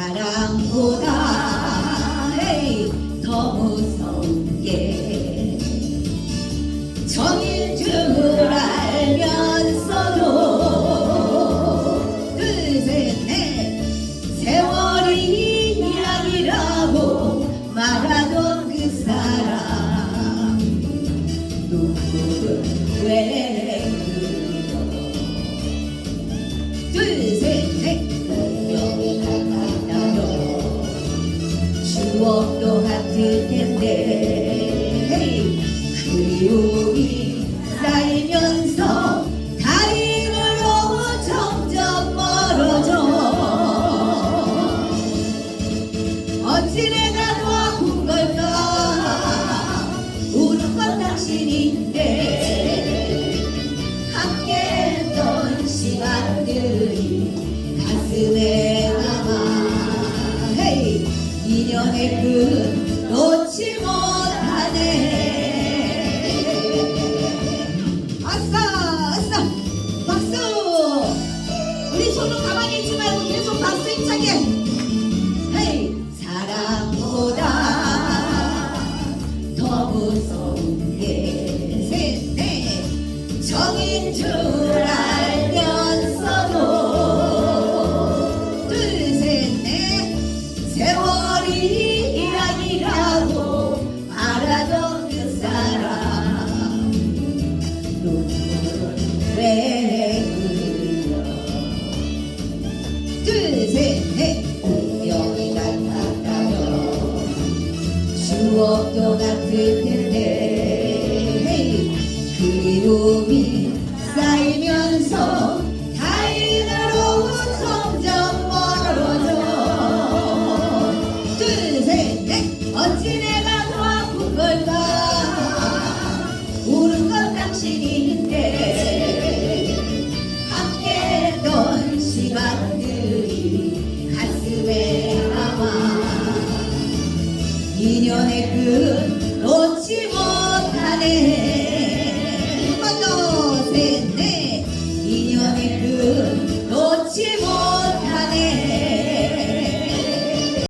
사랑보다. 더 무서운 게. 정인 줄 알면서도 둘셋넷 세월이 이야기라고 말하던 그 사람. 누구를 왜 추억도 같을 텐데 그리움이 쌓이면서 다행으로 점점 멀어져. 어찌 내가 더 아픈 걸까? 우는 건 당신인데. 함께 했던 시간들 인연의 끈 놓지 못하네. 아싸 아싸 박수. 우리 손은 가만히 있지 말고 계속 박수 힘차게. 헤이 사랑보다 더 무서운 게 정인 줄 그려 둘셋넷 운명이 같았다면 추억도 같을 텐데 그리움이 쌓이면서 점 인연의 끈 놓지 못하네